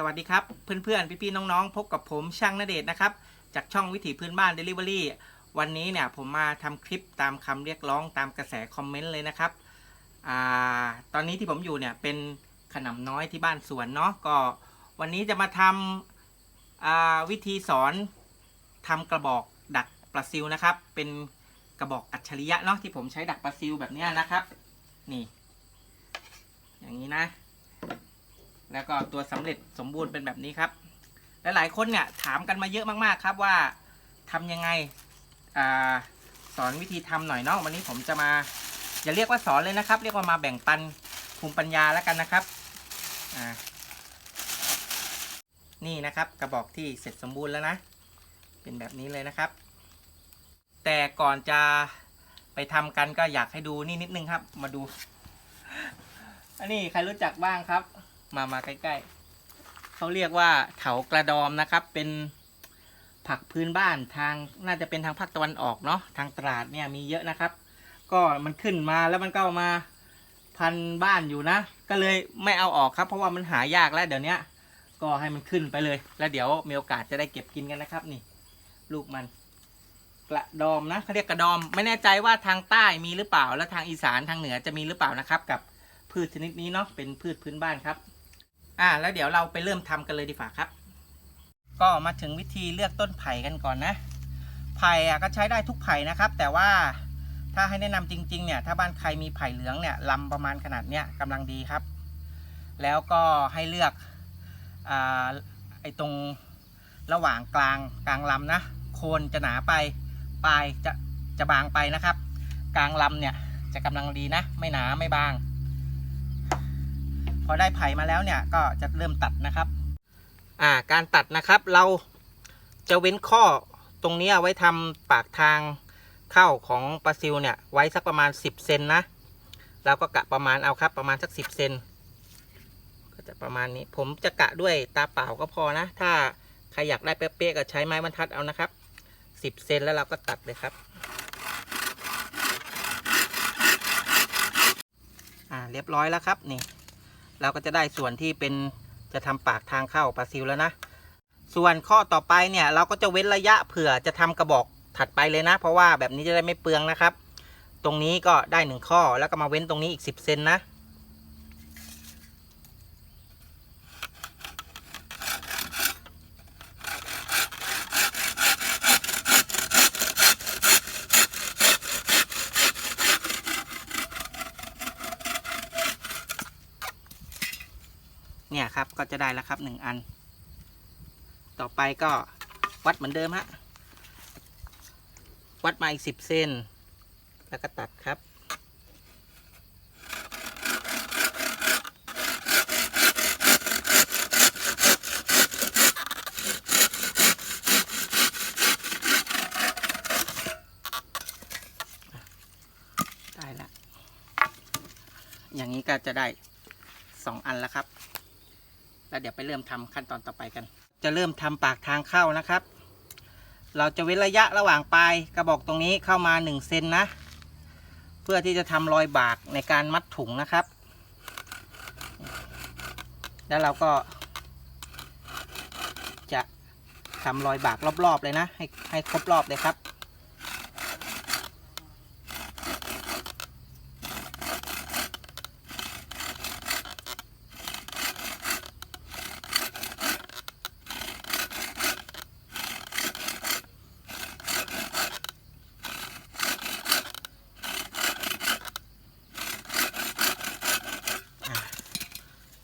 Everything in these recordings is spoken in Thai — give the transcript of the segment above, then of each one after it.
สวัสดีครับ เพื่อนๆ พี่ๆ น้องๆ พบกับผมช่างนเดชนะครับ จากช่องวิถีพื้นบ้าน Delivery วันนี้เนี่ยผมมาทำคลิปตามคำเรียกร้องตามกระแสคอมเมนต์เลยนะครับอตอนนี้ที่ผมอยู่เนี่ยเป็นขนำน้อยที่บ้านสวนเนาะก็วันนี้จะมาทำวิธีสอนทำกระบอกดักปลาซิวนะครับ เป็นกระบอกอัจฉริยะเนาะที่ผมใช้ดักปลาซิวแบบนี้นะครับ นี่ อย่างนี้นะ แล้วก็ตัวสำเร็จสมบูรณ์เป็นแบบนี้ครับและหลายคนเนี่ยถามกันมาเยอะมากๆครับว่าทำยังไงอสอนวิธีทำหน่อยเนาะวันนี้ผมจะมาอย่าเรียกว่าสอนเลยนะครับ เรียกว่ามาแบ่งปันภูมิปัญญาแล้วกันนะครับนี่นะครับกระบอกที่เสร็จสมบูรณ์แล้วนะ เป็นแบบนี้เลยนะครับ แต่ก่อนจะไปทำกันก็อยากให้ดูนี่นิดนึงครับ มาดู อันนี้ใครรู้จักบ้างครับ มามาใกล้ๆเขาเรียกว่าเถากระดอมนะครับ เป็นผักพื้นบ้านทางน่าจะเป็นทางภาคตะวันออกเนาะทางตราดเนี่ยมีเยอะนะครับ ก็มันขึ้นมาแล้วมันก็มาพันบ้านอยู่นะ ก็เลยไม่เอาออกครับ เพราะว่ามันหายากแล้วเดี๋ยวนี้ก็ให้มันขึ้นไปเลย แล้วเดี๋ยวมีโอกาสจะได้เก็บกินกันนะครับ นี่ ลูกมัน กระดอมนะเขาเรียกกระดอม ไม่แน่ใจว่าทางใต้มีหรือเปล่า แล้วทางอีสานทางเหนือจะมีหรือเปล่านะครับ กับพืชชนิดนี้เนาะเป็นพืชพื้นบ้านครับ อ่าแล้วเดี๋ยวเราไปเริ่มทำกันเลยดีกว่าครับ ก็มาถึงวิธีเลือกต้นไผ่กันก่อนนะ ไผ่อะก็ใช้ได้ทุกไผ่นะครับ แต่ว่าถ้าให้แนะนำจริง ๆ เนี่ย ถ้าบ้านใครมีไผ่เหลืองเนี่ยลำประมาณขนาดเนี้ยกำลังดีครับ แล้วก็ให้เลือกอ่าไอ้ตรงระหว่างกลางกลางลำนะโคนจะหนาไปปลายจะจะบางไปนะครับ กลางลำเนี่ยจะกำลังดีนะ ไม่หนาไม่บาง พอได้ไผ่มาแล้วเนี่ยก็จะเริ่มตัดนะครับ อ่าการตัดนะครับเราจะเว้นข้อตรงนี้เอาไว้ทำปากทางเข้าของปลาซิวเนี่ยไว้สักประมาณ 10เซนนะเราก็กะประมาณเอาครับประมาณสัก 10เซนก็จะประมาณนี้ ผมจะกะด้วยตาเปล่าก็พอนะ ถ้าใครอยากได้เป๊ะๆก็ใช้ไม้บรรทัดเอานะครับ 10เซนแล้วเราก็ตัดเลยครับอ่าเรียบร้อยแล้วครับนี่ เราก็จะได้ส่วนที่เป็นจะทำปากทางเข้าปลาซิวแล้วนะ ส่วนข้อต่อไปเนี่ยเราก็จะเว้นระยะเผื่อจะทำกระบอกถัดไปเลยนะ เพราะว่าแบบนี้จะได้ไม่เปลืองนะครับ ตรงนี้ก็ได้หนึ่งข้อแล้วก็มาเว้นตรงนี้อีก 10เซนนะ เนี่ยครับก็จะ ได้แล้วครับหนึ่งอัน ต่อไปก็วัดเหมือนเดิมฮะ วัดมาอีกสิบเซนแล้วก็ตัดครับได้ละอย่างนี้ก็จะได้สองอันแล้วครับ แล้วเดี๋ยวไปเริ่มทำขั้นตอนต่อไปกัน จะเริ่มทำปากทางเข้านะครับ เราจะเว้นระยะระหว่างปลายกระบอกตรงนี้เข้ามา1เซนนะ เพื่อที่จะทำรอยบากในการมัดถุงนะครับ แล้วเราก็จะทำรอยบากรอบๆเลยนะ ให้ให้ครบรอบเลยครับ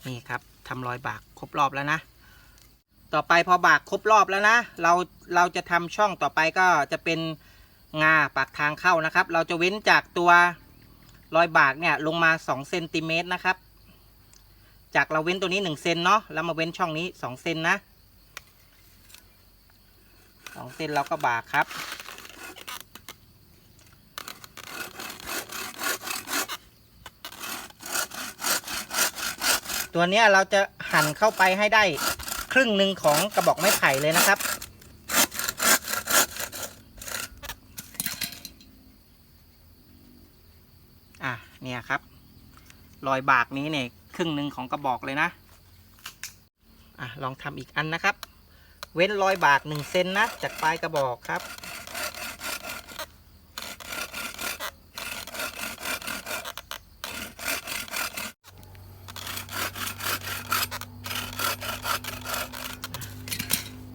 นี่ค รอยบากครบรอบแล้วนะ ต่อไปพอบากครบรอบแล้วนะ เราเราจะทำช่องต่อไปก็จะเป็นงาปากทางเข้านะครับ เราจะเว้นจากตัวรอยบากเนี่ยลงมา2เซนติเมตรนะครับ จากเราเว้นตัวนี้1เซนเนาะแล้วมาเว้นช่องนี้2เซนนะ2เซนเราก็บากครับตัวนี้เราจะ หั่นเข้าไปให้ได้ครึ่งหนึ่งของกระบอกไม้ไผ่เลยนะครับ อะเนี่ยครับ รอยบากนี้เนี่ยครึ่งหนึ่งของกระบอกเลยนะอะลองทำอีกอันนะครับ เว้นรอยบากหนึ่งเซนนะจากปลายกระบอกครับ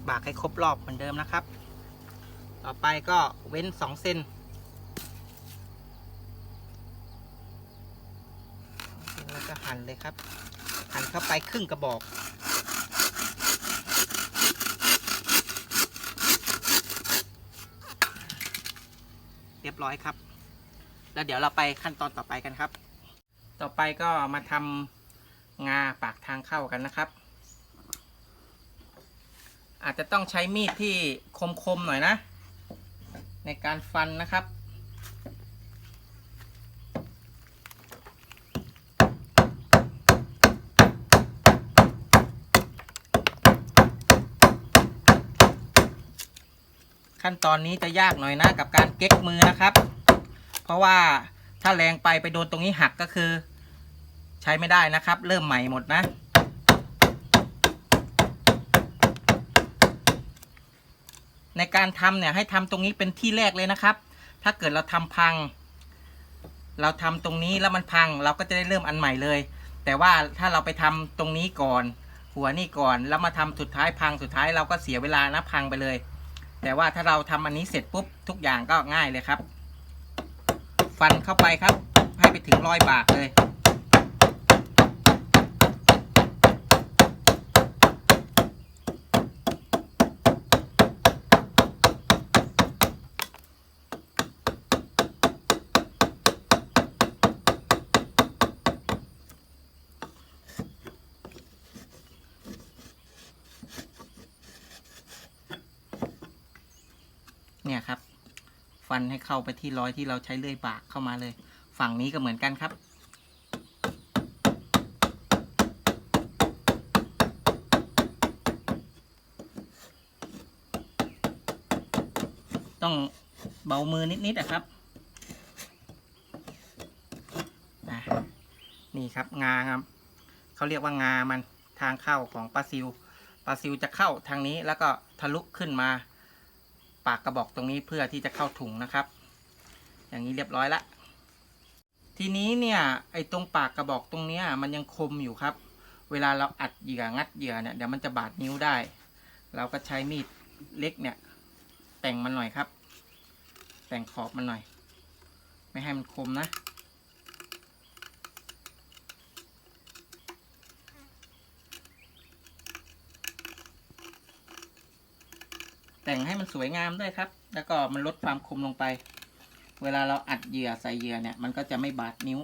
บากให้ค รอบเหมือนเดิมนะครับ ต่อไปก็เว้นสองเซนแล้วก็หั่นเลยครับ หั่นเข้าไปครึ่งกระบอกเรียบร้อยครับ แล้วเดี๋ยวเราไปขั้นตอนต่อไปกันครับ ต่อไปก็มาทำงาปากทางเข้ากันนะครับ อาจจะต้องใช้มีดที่คมๆหน่อยนะ ในการฟันนะครับ ขั้นตอนนี้จะยากหน่อยนะกับการเก๊กมือนะครับ เพราะว่าถ้าแรงไปไปโดนตรงนี้หักก็คือ ใช้ไม่ได้นะครับ เริ่มใหม่หมดนะ ใน การทำเนี่ยให้ทำตรงนี้เป็นที่แรกเลยนะครับ ถ้าเกิดเราทำพัง เราทำตรงนี้แล้วมันพังเราก็จะได้เริ่มอันใหม่เลย แต่ว่าถ้าเราไปทำตรงนี้ก่อน หัวนี่ก่อนแล้วมาทำสุดท้ายพังสุดท้ายเราก็เสียเวลานะพังไปเลย แต่ว่าถ้าเราทำอันนี้เสร็จปุ๊บทุกอย่างก็ง่ายเลยครับ ฟันเข้าไปครับ ให้ไปถึงรอยบากเลย เนี่ยครับ ฟันให้เข้าไปที่ร้อยที่เราใช้เลื่อยบากเข้ามาเลย ฝั่งนี้ก็เหมือนกันครับต้องเบามือนิดๆนะครับ นี่ครับงาครับ เขาเรียกว่างามันทางเข้าของปลาซิว ปลาซิวจะเข้าทางนี้แล้วก็ทะลุขึ้นมา ปากกระบอกตรงนี้เพื่อที่จะเข้าถุงนะครับ อย่างนี้เรียบร้อยละ ทีนี้เนี่ยไอ้ตรงปากกระบอกตรงเนี้ยมันยังคมอยู่ครับ เวลาเราอัดเหยื่องัดเหยื่อเนี่ยเดี๋ยวมันจะบาดนิ้วได้ เราก็ใช้มีดเล็กเนี่ย แต่งมันหน่อยครับ แต่งขอบมันหน่อย ไม่ให้มันคมนะ แต่งให้มันสวยงามด้วยครับ แล้วก็มันลดความคมลงไป เวลาเราอัดเหยื่อใส่เหยื่อเนี่ย มันก็จะไม่บาดนิ้ว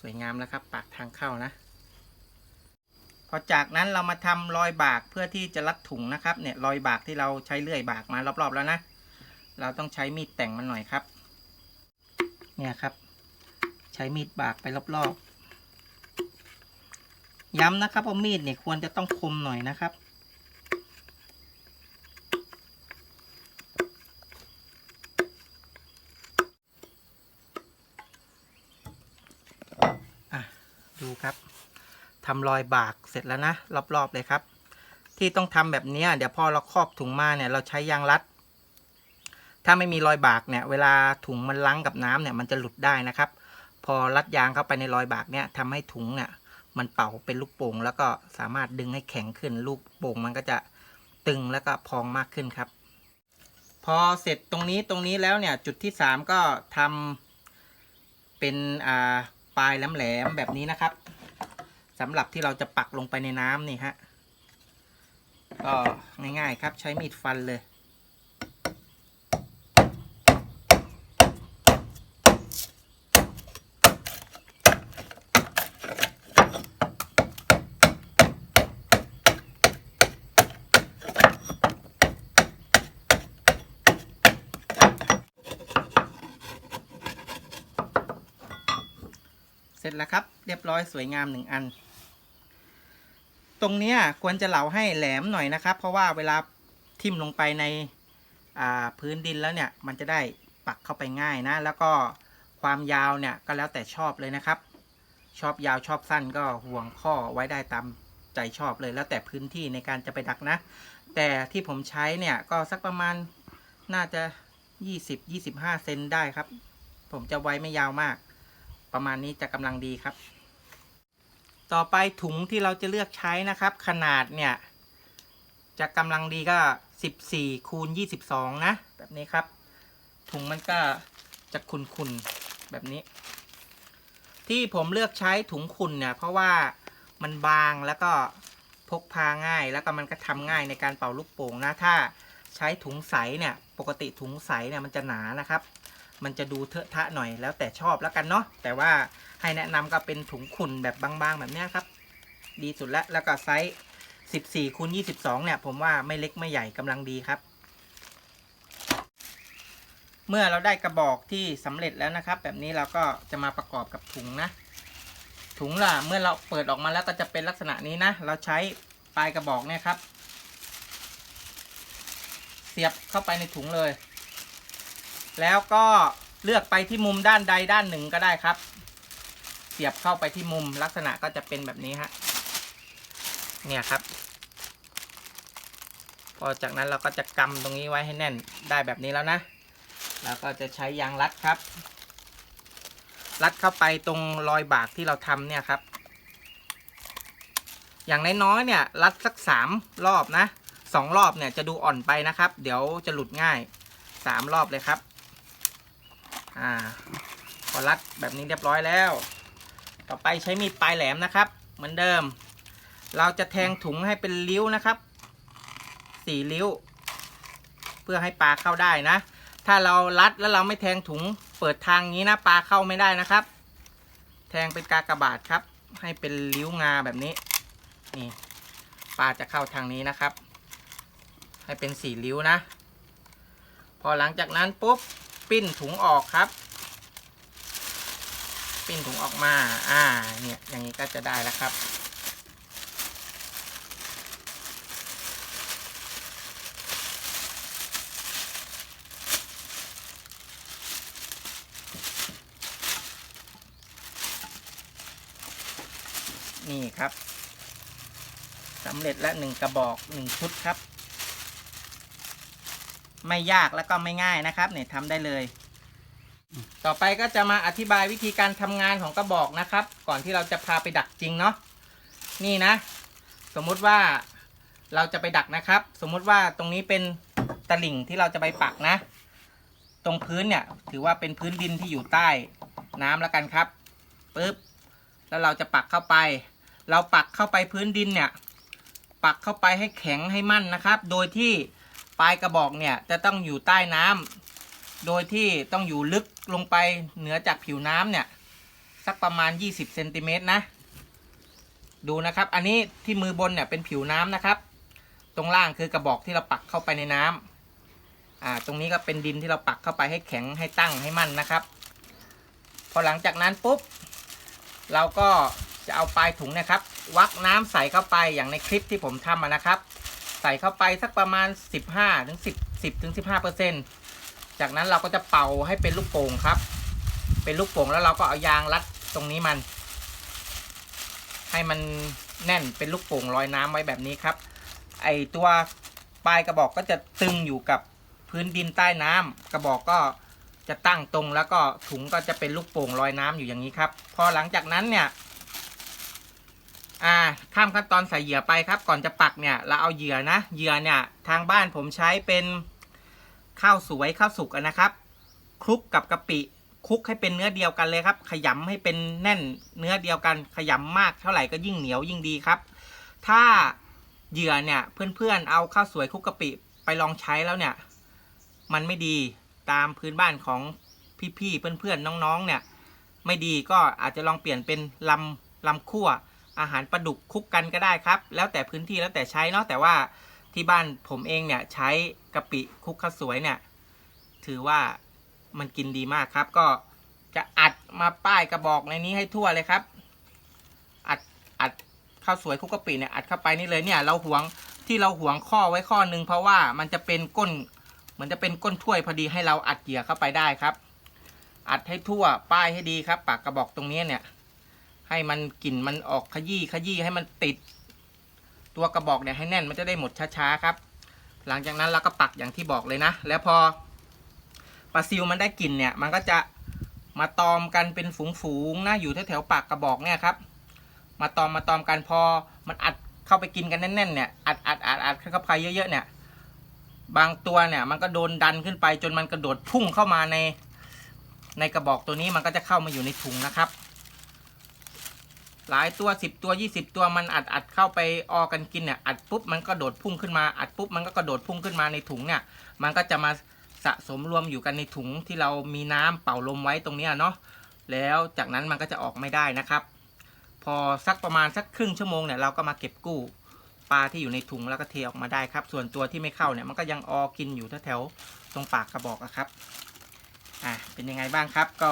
สวยงามแล้วครับ ปากทางเข้านะ พอจากนั้นเรามาทำรอยบากเพื่อที่จะรัดถุงนะครับ เนี่ยรอยบากที่เราใช้เลื่อยบากมารอบๆแล้วนะ เราต้องใช้มีดแต่งมันหน่อยครับ เนี่ยครับ ใช้มีดบากไปรอบๆ ย้ำนะครับว่ามีดเนี่ยควรจะต้องคมหน่อยนะครับ อะ ดูครับ ทำรอยบากเสร็จแล้วนะ รอบๆเลยครับ ที่ต้องทำแบบนี้เดี๋ยวพอเราครอบถุงมาเนี่ยเราใช้ยางรัด ถ้าไม่มีรอยบากเนี่ย เวลาถุงมันล้างกับน้ำเนี่ยมันจะหลุดได้นะครับ พอรัดยางเข้าไปในรอยบากเนี่ยทำให้ถุงเนี่ยมันเป่าเป็นลูกโป่งแล้วก็สามารถดึงให้แข็งขึ้นลูกโป่งมันก็จะตึงแล้วก็พองมากขึ้นครับ พอเสร็จตรงนี้ตรงนี้แล้วเนี่ยจุดที่สามก็ทำเป็นปลายแหลมๆแบบนี้นะครับ สำหรับที่เราจะปักลงไปในน้ำนี่ฮะก็ง่ายๆครับใช้มีดฟันเลย เสร็จแล้วครับ เรียบร้อยสวยงามหนึ่งอัน ตรงเนี้ยควรจะเหลาให้แหลมหน่อยนะครับ เพราะว่าเวลาทิ่มลงไปในพื้นดินแล้วเนี่ยมันจะได้ปักเข้าไปง่ายนะ แล้วก็ความยาวเนี่ยก็แล้วแต่ชอบเลยนะครับ ชอบยาวชอบสั้นก็ห่วงข้อไว้ได้ตามใจชอบเลยแล้วแต่พื้นที่ในการจะไปดักนะ แต่ที่ผมใช้เนี่ยก็สักประมาณน่าจะ 20-25 เซนได้ครับ ผมจะไว้ไม่ยาวมาก ประมาณนี้จะกำลังดีครับ ต่อไปถุงที่เราจะเลือกใช้นะครับ ขนาดเนี่ย จะกำลังดีก็ 14คูณ22 นะ แบบนี้ครับ ถุงมันก็จะคุนๆแบบนี้ ที่ผมเลือกใช้ถุงขุนเนี่ย เพราะว่ามันบางแล้วก็พกพาง่าย แล้วก็มันก็ทำง่ายในการเป่าลูกโป่งนะ ถ้าใช้ถุงใสเนี่ย ปกติถุงใสเนี่ยมันจะหนานะครับ มันจะดูเทอะทะหน่อยแล้วแต่ชอบแล้วกันเนาะแต่ว่า ให้แนะนำก็เป็นถุงขุ่นแบบบางๆ แบบนี้ครับ ดีสุดแล้วแล้วก็ไซส์ 14คูณ22 เนี่ย ผมว่าไม่เล็กไม่ใหญ่กำลังดีครับ เมื่อเราได้กระบอกที่สำเร็จแล้วนะครับ แบบนี้เราก็จะมาประกอบกับถุงนะ ถุงล่ะเมื่อเราเปิดออกมาแล้วก็จะเป็นลักษณะนี้นะ เราใช้ปลายกระบอกเนี่ยครับ เสียบเข้าไปในถุงเลย แล้วก็เลือกไปที่มุมด้านใดด้านหนึ่งก็ได้ครับ สียบเข้าไปที่มุมลักษณะก็จะเป็นแบบนี้ฮะ เนี่ยครับ พอจากนั้นเราก็จะกำตรงนี้ไว้ให้แน่นได้แบบนี้แล้วนะ แล้วก็จะใช้ยางรัดครับ รัดเข้าไปตรงรอยบากที่เราทำเนี่ยครับ อย่างน้อยๆเนี่ยรัดสักสามรอบนะสองรอบเนี่ยจะดูอ่อนไปนะครับ เดี๋ยวจะหลุดง่ายสามรอบเลยครับ อ่าพอรัดแบบนี้เรียบร้อยแล้ว ต่อไปใช้มีดปลายแหลมนะครับ เหมือนเดิม เราจะแทงถุงให้เป็นริ้วนะครับสี่ริ้ว เพื่อให้ปลาเข้าได้นะ ถ้าเรารัดแล้วเราไม่แทงถุงเปิดทางนี้นะปลาเข้าไม่ได้นะครับ แทงเป็นกากบาทครับ ให้เป็นริ้วงาแบบนี้นี่ปลาจะเข้าทางนี้นะครับ ให้เป็นสี่ริ้วนะ พอหลังจากนั้นปุ๊บปิ้นถุงออกครับ ปิ้นถุงออกมา อ่า เนี่ย อย่างนี้ก็จะได้แล้วครับ นี่ครับสำเร็จแล้วหนึ่งกระบอกหนึ่งชุดครับ ไม่ยากแล้วก็ไม่ง่ายนะครับ เนี่ยทำได้เลย ต่อไปก็จะมาอธิบายวิธีการทำงานของกระบอกนะครับ ก่อนที่เราจะพาไปดักจริงเนาะนี่นะ สมมุติว่าเราจะไปดักนะครับ สมมุติว่าตรงนี้เป็นตลิ่งที่เราจะไปปักนะ ตรงพื้นเนี่ยถือว่าเป็นพื้นดินที่อยู่ใต้น้ำแล้วกันครับปึ๊บแล้วเราจะปักเข้าไป เราปักเข้าไปพื้นดินเนี่ย ปักเข้าไปให้แข็งให้มั่นนะครับ โดยที่ปลายกระบอกเนี่ยจะต้องอยู่ใต้น้ำ โดยที่ต้องอยู่ลึกลงไปเหนือจากผิวน้ำเนี่ย สักประมาณ 20เซนติเมตรนะ ดูนะครับ อันนี้ที่มือบนเนี่ยเป็นผิวน้ำนะครับ ตรงล่างคือกระบอกที่เราปักเข้าไปในน้ำอ่าตรงนี้ก็เป็นดินที่เราปักเข้าไปให้แข็งให้ตั้งให้มั่นนะครับ พอหลังจากนั้นปุ๊บ เราก็จะเอาปลายถุงเนะครับ วักน้ำใส่เข้าไปอย่างในคลิปที่ผมทำนะครับ ใส่เข้าไปสักประมาณ 15ถึง10 10ถึง15เปอร์เซ็นต์ จากนั้นเราก็จะเป่าให้เป็นลูกโป่งครับ เป็นลูกโป่งแล้วเราก็เอายางรัดตรงนี้มัน ให้มันแน่นเป็นลูกโป่งลอยน้ำไว้แบบนี้ครับ ไอตัวปลายกระบอกก็จะตึงอยู่กับพื้นดินใต้น้ำกระบอกก็จะตั้งตรงแล้วก็ถุงก็จะเป็นลูกโป่งลอยน้ำอยู่อย่างนี้ครับ พอหลังจากนั้นเนี่ย อ่าข้ามขั้นตอนใส่เหยื่อไปครับ ก่อนจะปักเนี่ย เราเอาเหยื่อนะเหยื่อเนี่ย ทางบ้านผมใช้เป็น ข้าวสวยข้าวสุกนะครับคลุกกับกะปิคลุกให้เป็นเนื้อเดียวกันเลยครับ ขยำให้เป็นแน่นเนื้อเดียวกัน ขยำมากเท่าไหร่ก็ยิ่งเหนียวยิ่งดีครับ ถ้าเหยื่อเนี่ยเพื่อนๆเอาข้าวสวยคลุกกะปิไปลองใช้แล้วเนี่ย มันไม่ดีตามพื้นบ้านของพี่ๆเพื่อนๆน้องๆ เนี่ย ไม่ดีก็อาจจะลองเปลี่ยนเป็นลำลำคั่วอาหารปลาดุกคลุกกันก็ได้ครับ แล้วแต่พื้นที่แล้วแต่ใช้เนาะแต่ว่าที่บ้านผมเองเนี่ยใช้ะปิคุกข้าวสวยเนี่ย ถือว่ามันกินดีมากครับ ก็จะอัดมาป้ายกระบอกในนี้ให้ทั่วเลยครับ อัดอัดข้าวสวยคุกกะปิเนี่ยอัดเข้าไปนี่เลยเนี่ยเราหวงที่เราหวงข้อไว้ข้อหนึ่งเพราะว่ามันจะเป็นก้นเหมือนจะเป็นก้นถ้วยพอดีให้เราอัดเหยื่อเข้าไปได้ครับ อัดให้ทั่วป้ายให้ดีครับ ปากกระบอกตรงนี้เนี่ย ให้มันกลิ่นมันออกขยี้ขยี้ให้มันติด ตัวกระบอกเนี่ยให้แน่นมันจะได้หมดช้าๆครับ หลังจากนั้นเราก็ปักอย่างที่บอกเลยนะ แล้วพอปลาซิวมันได้กลิ่นเนี่ย มันก็จะมาตอมกันเป็นฝูงๆนะอยู่แถวๆปากกระบอกเนี่ยครับ มาตอมมาตอมกันพอมันอัดเข้าไปกินกันแน่นๆเนี่ยอัดอัดอัดอัดเข้าไปเยอะๆเนี่ย บางตัวเนี่ยมันก็โดนดันขึ้นไปจนมันกระโดดพุ่งเข้ามาในในกระบอกตัวนี้มันก็จะเข้ามาอยู่ในถุงนะครับ หลายตัวสิบตัวยี่สิบตัวมันอัดอัดเข้าไปออกันกินเนี่ยอัดปุ๊บมันก็โดดพุ่งขึ้นมาอัดปุ๊บมันก็กระโดดพุ่งขึ้นมาในถุงเนี่ย มันก็จะมาสะสมรวมอยู่กันในถุงที่เรามีน้ำเป่าลมไว้ตรงเนี้เนาะแล้วจากนั้นมันก็จะออกไม่ได้นะครับ พอสักประมาณสักครึ่งชั่วโมงเนี่ยเราก็มาเก็บกู้ปลาที่อยู่ในถุงแล้วก็เทออกมาได้ครับ ส่วนตัวที่ไม่เข้าเนี่ยมันก็ยังออกินอยู่แถวๆตรงปากกระบอกอะครับอะเป็นยังไงบ้างครับก็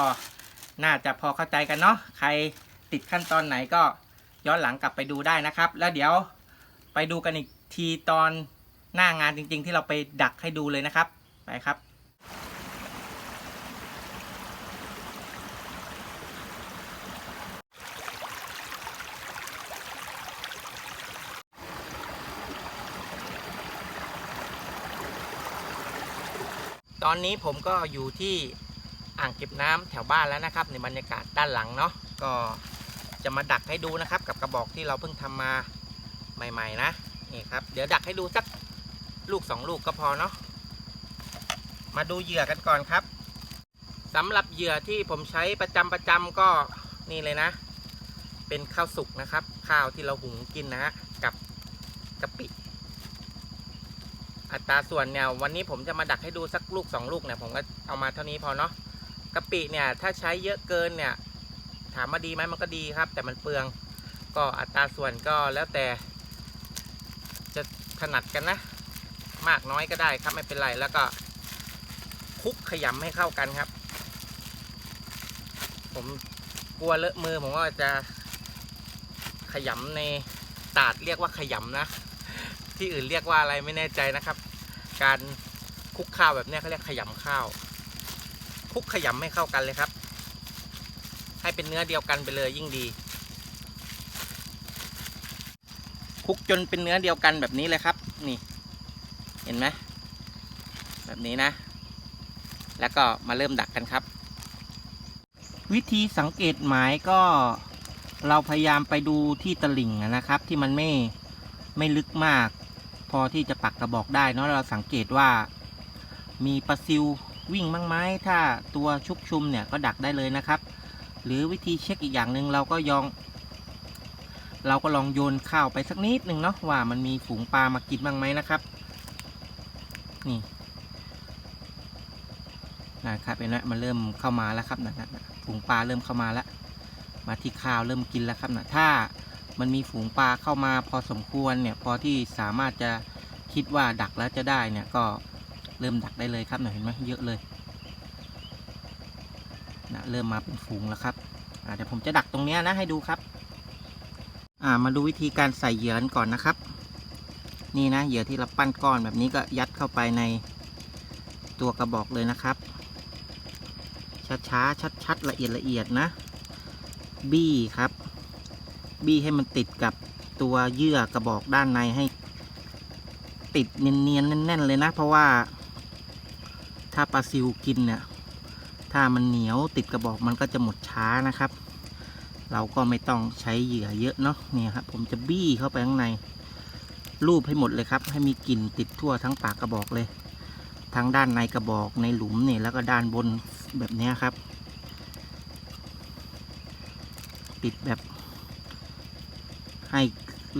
น่าจะพอเข้าใจกันเนาะใคร ติดขั้นตอนไหนก็ย้อนหลังกลับไปดูได้นะครับ แล้วเดี๋ยวไปดูกันอีกทีตอนหน้างานจริง ๆ ที่เราไปดักให้ดูเลยนะครับ ไปครับตอนนี้ผมก็อยู่ที่อ่างเก็บน้ำแถวบ้านแล้วนะครับ ในบรรยากาศด้านหลังเนาะก็ จะมาดักให้ดูนะครับ กับกระบอกที่เราเพิ่งทำมาใหม่ ๆ นะนี่ครับ เดี๋ยวดักให้ดูสักลูกสองลูกก็พอเนาะมาดูเหยื่อกันก่อนครับสำหรับเหยื่อที่ผมใช้ประจำประจำก็นี่เลยนะ เป็นข้าวสุกนะครับ ข้าวที่เราหุงกินนะฮะกับกะปิ อัตราส่วนเนี่ยวันนี้ผมจะมาดักให้ดูสักลูกสองลูกเนี่ยผมก็เอามาเท่านี้พอเนาะกะปิเนี่ยถ้าใช้เยอะเกินเนี่ย ถามว่าดีไหมมันก็ดีครับ แต่มันเปลืองก็อัตราส่วนก็แล้วแต่ จะถนัดกันนะ มากน้อยก็ได้ครับไม่เป็นไรแล้วก็คลุกขยำให้เข้ากันครับ ผมกลัวเลอะมือผมก็จะขยำในตาดเรียกว่าขยำนะ ที่อื่นเรียกว่าอะไรไม่แน่ใจนะครับ การคลุกข้าวแบบนี้เขาเรียกขยำข้าวคลุกขยำให้เข้ากันเลยครับ ให้เป็นเนื้อเดียวกันไปเลยยิ่งดีคลุกจนเป็นเนื้อเดียวกันแบบนี้เลยครับนี่เห็นไหมแบบนี้นะ แล้วก็มาเริ่มดักกันครับ วิธีสังเกตหมายก็เราพยายามไปดูที่ตลิ่งนะครับ ที่มันไม่ไม่ลึกมาก พอที่จะปักกระบอกได้เนาะเราสังเกตว่า มีปลาซิววิ่งบ้างไหมถ้าตัวชุกชุมเนี่ยก็ดักได้เลยนะครับ หรือวิธีเช็คอีกอย่างหนึ่งเราก็ยอง เราก็ลองโยนข้าวไปสักนิดหนึ่งเนาะว่ามันมีฝูงปลามากินบ้างไหมนะครับ นี่นะครับเห็นไหมมันเริ่มเข้ามาแล้วครับนะฝูงปลาเริ่มเข้ามาแล้ว มาที่ข้าวเริ่มกินแล้วครับนะถ้ามันมีฝูงปลาเข้ามาพอสมควรเนี่ยพอที่สามารถจะคิดว่าดักแล้วจะได้เนี่ยก็เริ่มดักได้เลยครับเห็นไหมเยอะเลย นะเริ่มมาเป็นฝูงแล้วครับอ่าเดี๋ยวผมจะดักตรงนี้นะให้ดูครับามาดูวิธีการใส่เหยื่อกันก่อนนะครับ นี่นะเหยื่อที่เราปั้นก้อนแบบนี้ก็ยัดเข้าไปในตัวกระบอกเลยนะครับ ช้าๆชัดๆละเอียดละเอียดนะ บี้ครับ บี้ให้มันติดกับตัวเยื่อกระบอกด้านในให้ ติดเนียนๆแน่นๆเลยนะ เพราะว่าถ้าปลาซิวกินเนี่ย ถ้ามันเหนียวติดกระบอกมันก็จะหมดช้านะครับ เราก็ไม่ต้องใช้เหยื่อเยอะเนาะเนี่ยครับผมจะบี้เข้าไปข้างใน รูปให้หมดเลยครับ ให้มีกลิ่นติดทั่วทั้งปากกระบอกเลย ทั้งด้านในกระบอกในหลุมเนี่ยแล้วก็ด้านบนแบบนี้ครับ ติดแบบ ให้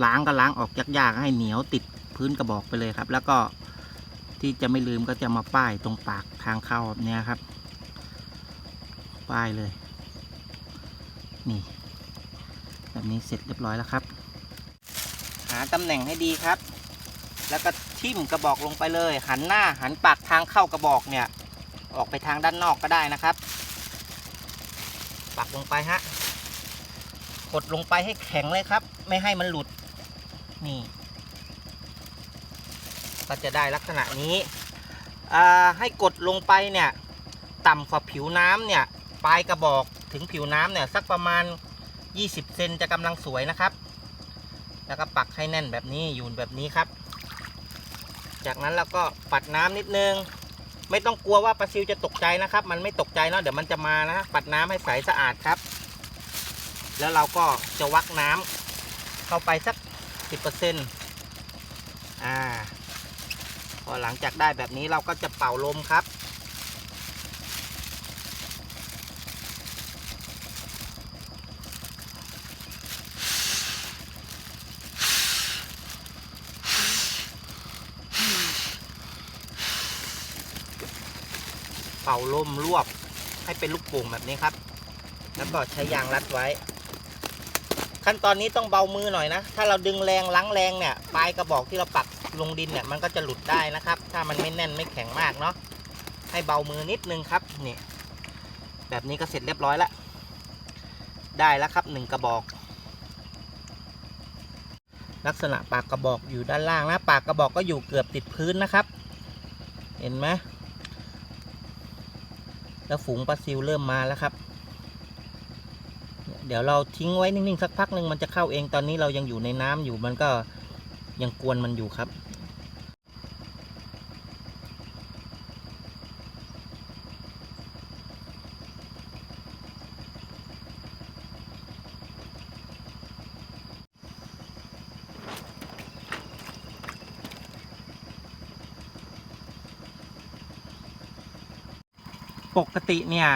ล้างก็ล้างออกยากๆให้เหนียวติดพื้นกระบอกไปเลยครับ แล้วก็ที่จะไม่ลืมก็จะมาป้ายตรงปากทางเข้าแบบนี้ครับ ป้ายเลย นี่ แบบนี้เสร็จเรียบร้อยแล้วครับ หาตำแหน่งให้ดีครับ แล้วก็ทิ่มกระบอกลงไปเลย หันหน้าหันปากทางเข้ากระบอกเนี่ย ออกไปทางด้านนอกก็ได้นะครับ ปักลงไปฮะกดลงไปให้แข็งเลยครับ ไม่ให้มันหลุด นี่ก็จะได้ลักษณะนี้อ่าให้กดลงไปเนี่ย ต่ำกว่าผิวน้ำเนี่ย ปลายกระบอกถึงผิวน้ำเนี่ยสักประมาณ 20 เซนจะกำลังสวยนะครับ แล้วก็ปักให้แน่นแบบนี้อยู่แบบนี้ครับ จากนั้นเราก็ปัดน้ำนิดนึง ไม่ต้องกลัวว่าปลาซิวจะตกใจนะครับ มันไม่ตกใจเนาะเดี๋ยวมันจะมานะปัดน้ำให้ใสสะอาดครับ แล้วเราก็จะวักน้ำเข้าไปสัก 10%อ่าพอหลังจากได้แบบนี้เราก็จะเป่าลมครับ เป่าลมรวบให้เป็นลูกโป่งแบบนี้ครับ แล้วก็ใช้ยางรัดไว้ ขั้นตอนนี้ต้องเบามือหน่อยนะ ถ้าเราดึงแรงลังแรงเนี่ยปลายกระบอกที่เราปักลงดินเนี่ยมันก็จะหลุดได้นะครับ ถ้ามันไม่แน่นไม่แข็งมากเนาะให้เบามือนิดนึงครับนี่แบบนี้ก็เสร็จเรียบร้อยแล้วได้แล้วครับหนึ่งกระบอก ลักษณะปากกระบอกอยู่ด้านล่างนะ ปากกระบอกก็อยู่เกือบติดพื้นนะครับ เห็นไหม แล้วฝูงปลาซิวเริ่มมาแล้วครับ เดี๋ยวเราทิ้งไว้นิ่งๆสักพักหนึ่งมันจะเข้าเองตอนนี้เรายังอยู่ในน้ำอยู่มันก็ยังกวนมันอยู่ครับ ติเนี่ย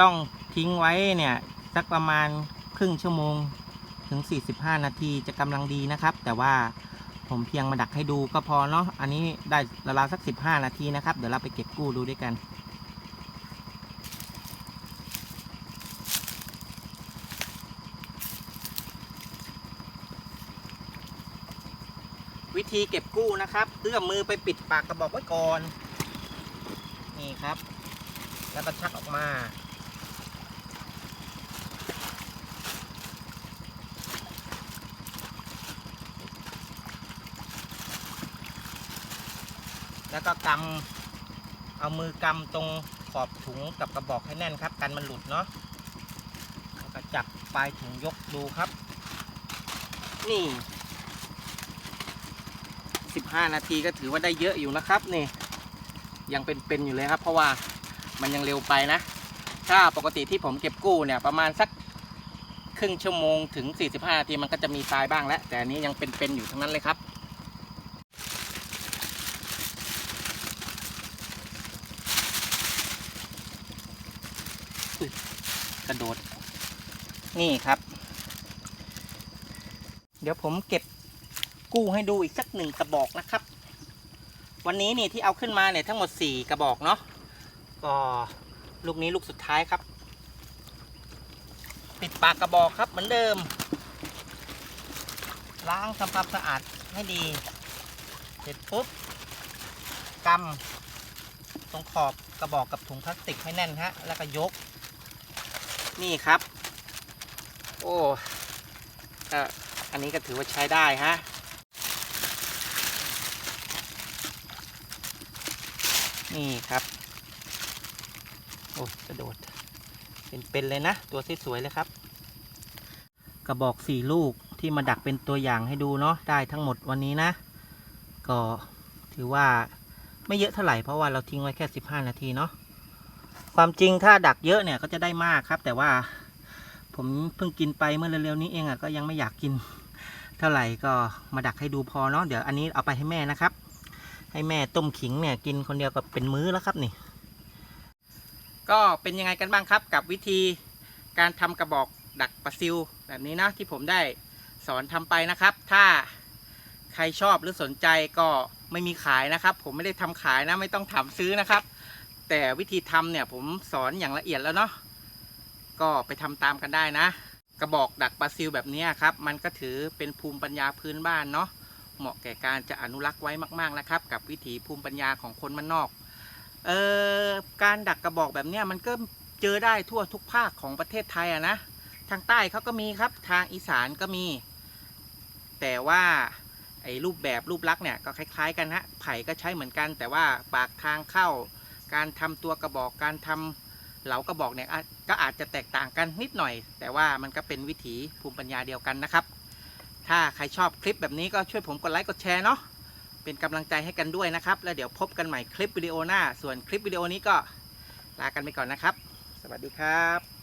ต้องทิ้งไว้เนี่ยสักประมาณครึ่งชั่วโมงถึง 45 นาทีจะกำลังดีนะครับ แต่ว่าผมเพียงมาดักให้ดูก็พอเนาะอันนี้ได้ราวสัก 15 นาทีนะครับ เดี๋ยวเราไปเก็บกู้ดูด้วยกันวิธีเก็บกู้นะครับ เอื้อมมือไปปิดปากกระบอกไว้ก่อน นี่ครับ แล้วก็ชักออกมา แล้วก็กำเอามือกำตรงขอบถุงกับกระบอกให้แน่นครับ กันมันหลุดเนาะแล้วก็จับปลายถุงยกดูครับ นี่ 15 นาทีก็ถือว่าได้เยอะอยู่นะครับนี่ยังเป็นๆอยู่เลยครับ เพราะว่า มันยังเร็วไปนะ ถ้าปกติที่ผมเก็บกู้เนี่ยประมาณสักครึ่งชั่วโมงถึง 45นาทีมันก็จะมีทรายบ้างแล้ว แต่อันนี้ยังเป็นๆอยู่ทั้งนั้นเลยครับอุ๊ยกระโดด นี่ครับ เดี๋ยวผมเก็บกู้ให้ดูอีกสักหนึ่งกระบอกนะครับ วันนี้นี่ที่เอาขึ้นมาเนี่ยทั้งหมด 4 กระบอกเนาะ ก็ลูกนี้ลูกสุดท้ายครับ ปิดปากกระบอกครับเหมือนเดิม ล้างทำความสะอาดให้ดี เสร็จปุ๊บกำตรงขอบกระบอกกับถุงพลาสติกให้แน่นฮะ แล้วก็ยก นี่ครับ โอ้ก็อันนี้ก็ถือว่าใช้ได้ฮะนี่ครับ อ้กระโดด เป็นๆเลยนะ ตัวสวยๆเลยครับ กระบอกสี่ลูกที่มาดักเป็นตัวอย่างให้ดูเนาะได้ทั้งหมดวันนี้นะ ก็ถือว่าไม่เยอะเท่าไหร่เพราะว่าเราทิ้งไว้แค่ 15 นาทีเนาะความจริงถ้าดักเยอะเนี่ยก็จะได้มากครับ แต่ว่าผมเพิ่งกินไปเมื่อเร็วๆนี้เองอะ่ะก็ยังไม่อยากกินเท่าไหร่ก็มาดักให้ดูพอเนาะเดี๋ยวอันนี้เอาไปให้แม่นะครับ ให้แม่ต้มขิงเนี่ยกินคนเดียวก็เป็นมื้อแล้วครับนี่ ก็เป็นยังไงกันบ้างครับ กับวิธีการทำกระบอกดักปลาซิวแบบนี้นะที่ผมได้สอนทำไปนะครับ ถ้าใครชอบหรือสนใจก็ไม่มีขายนะครับ ผมไม่ได้ทำขายนะไม่ต้องถามซื้อนะครับ แต่วิธีทำเนี่ยผมสอนอย่างละเอียดแล้วเนาะก็ไปทำตามกันได้นะ กระบอกดักปลาซิลแบบนี้ครับ มันก็ถือเป็นภูมิปัญญาพื้นบ้านเนาะเหมาะแก่การจะอนุรักษ์ไว้มาก ๆนะครับ กับวิถีภูมิปัญญาของคนมันนอก เอ่อการดักกระบอกแบบเนี้ยมันก็เจอได้ทั่วทุกภาคของประเทศไทยอะนะทางใต้เขาก็มีครับทางอีสานก็มี แต่ว่าไอ้รูปแบบรูปลักษณ์เนี่ยก็คล้ายๆ กันฮะไผ่ก็ใช้เหมือนกัน แต่ว่าปากทางเข้า การทำตัวกระบอกการทำเหลากระบอกเนี่ยก็อาจจะแตกต่างกันนิดหน่อย แต่ว่ามันก็เป็นวิถีภูมิปัญญาเดียวกันนะครับ ถ้าใครชอบคลิปแบบนี้ก็ช่วยผมกดไลค์กดแชร์เนาะ เป็นกำลังใจให้กันด้วยนะครับ แล้วเดี๋ยวพบกันใหม่คลิปวิดีโอหน้า ส่วนคลิปวิดีโอนี้ก็ลากันไปก่อนนะครับ สวัสดีครับ